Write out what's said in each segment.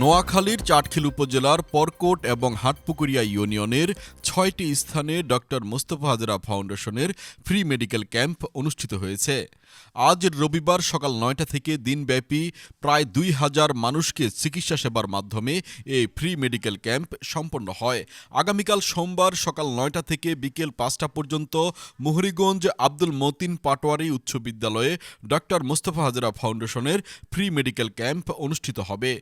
নোয়াখালীর চাটখিল উপজেলার পরকোট এবং হাটপুকুরিয়া ইউনিয়নের ছয়টি স্থানে ডক্টর মোস্তফা হাজরা ফাউন্ডেশনের ফ্রি মেডিকেল ক্যাম্প অনুষ্ঠিত হয়েছে। আজ রবিবার সকাল নয়টা থেকে দিনব্যাপী প্রায় দুই হাজার মানুষকে চিকিৎসা সেবার মাধ্যমে এই ফ্রি মেডিকেল ক্যাম্প সম্পন্ন হয়। আগামীকাল সোমবার সকাল নয়টা থেকে বিকেল পাঁচটা পর্যন্ত মুহুরীগঞ্জ আব্দুল মতিন পাটোয়ারি উচ্চ বিদ্যালয়ে ডক্টর মোস্তফা হাজরা ফাউন্ডেশনের ফ্রি মেডিকেল ক্যাম্প অনুষ্ঠিত হবে।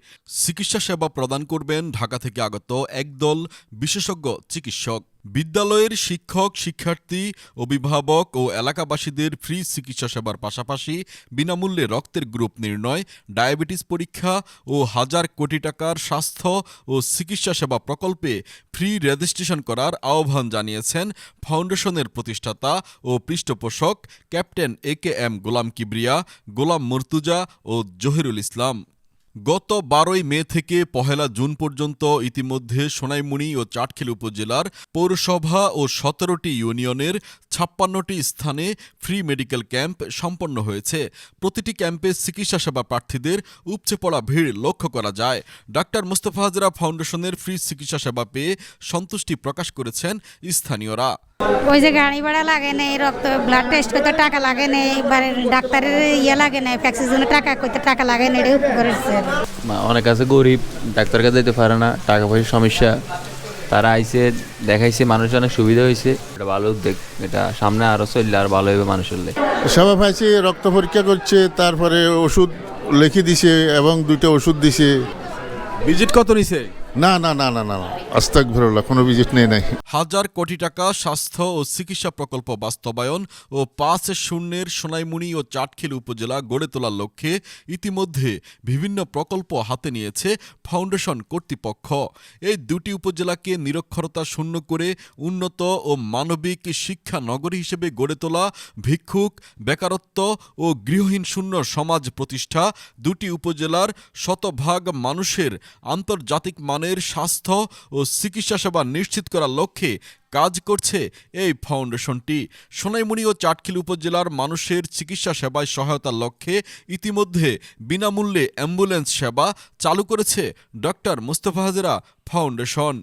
চিকিৎসা সেবা প্রদান করবেন ঢাকা থেকে আগত একদল বিশেষজ্ঞ চিকিৎসক। বিদ্যালয়ের শিক্ষক, শিক্ষার্থী, অভিভাবক ও এলাকাবাসীদের ফ্রি চিকিৎসা সেবার পাশাপাশি বিনামূল্যে রক্তের গ্রুপ নির্ণয়, ডায়াবেটিস পরীক্ষা ও হাজার কোটি টাকার স্বাস্থ্য ও চিকিৎসা সেবা প্রকল্পে ফ্রি রেজিস্ট্রেশন করার আহ্বান জানিয়েছেন ফাউন্ডেশনের প্রতিষ্ঠাতা ও পৃষ্ঠপোষক captain A K M Golam Kibria, Golam Mortuza ও জহিরুল ইসলাম। গত বারোই মে থেকে পহেলা জুন পর্যন্ত ইতিমধ্যে সোনাইমুড়ি ও চাটখিল উপজেলার পৌরসভা ও সতেরোটি ইউনিয়নের ছাপ্পান্নটি স্থানে ফ্রি মেডিকেল ক্যাম্প সম্পন্ন হয়েছে। প্রতিটি ক্যাম্পে চিকিৎসা সেবা প্রার্থীদের উপচে পড়া ভিড় লক্ষ্য করা যায়। ডাক্তার মোস্তফা হাজরা ফাউন্ডেশনের ফ্রি চিকিৎসা সেবা পেয়ে সন্তুষ্টি প্রকাশ করেছেন স্থানীয়রা। ওই যে গাড়ি ভাড়া লাগে নেই রক্ত ব্লাড টেস্ট করতে টাকা লাগে নেই এবারে ডাক্তারের ইয়ে লাগে নেই ভ্যাকসিনের টাকা করতে টাকা লাগে এটা উপকার হচ্ছে অনেক আছে গরিব ডাক্তার কাছে যেতে পারে না টাকা পয়সার সমস্যা। তারা আইসে দেখাইছে মানুষের অনেক সুবিধা হয়েছে এটা ভালো উদ্যোগ এটা সামনে আরও চললে আর ভালো হবে মানুষের লেগে। সেবা পাইছে রক্ত পরীক্ষা করছে তারপরে ওষুধ লিখে দিছে এবং দুইটা ওষুধ দিছে। ভিজিট কত নিছে? না না না না না আস্তাক ভরলা কোনো ভিজিট নেই, নাই। হাজার কোটি টাকা স্বাস্থ্য ও চিকিৎসা প্রকল্প বাস্তবায়ন ও পাঁচ শূন্যের সোনাইমুড়ি ও চাটখিল উপজেলা গড়ে তোলার লক্ষ্যে ইতিমধ্যে বিভিন্ন প্রকল্প হাতে নিয়েছে ফাউন্ডেশন কর্তৃপক্ষ। এই দুটি উপজেলাকে নিরক্ষরতা শূন্য করে উন্নত ও মানবিক শিক্ষা নগরী হিসেবে গড়ে তোলা ভিক্ষুক, বেকারত্ব ও গৃহহীন শূন্য সমাজ প্রতিষ্ঠা দুটি উপজেলার শতভাগ মানুষের আন্তর্জাতিক মানের স্বাস্থ্য ও চিকিৎসা সেবা নিশ্চিত করার লক্ষ্যে কাজ করছে এই ফাউন্ডেশনটি। সোনাইমুড়ি ও চাটখিল উপজেলার মানুষের চিকিৎসা সেবায় সহায়তার লক্ষ্যে ইতিমধ্যে বিনামূল্যে অ্যাম্বুলেন্স সেবা চালু করেছে ডক্টর মুস্তফা হাজরা ফাউন্ডেশন।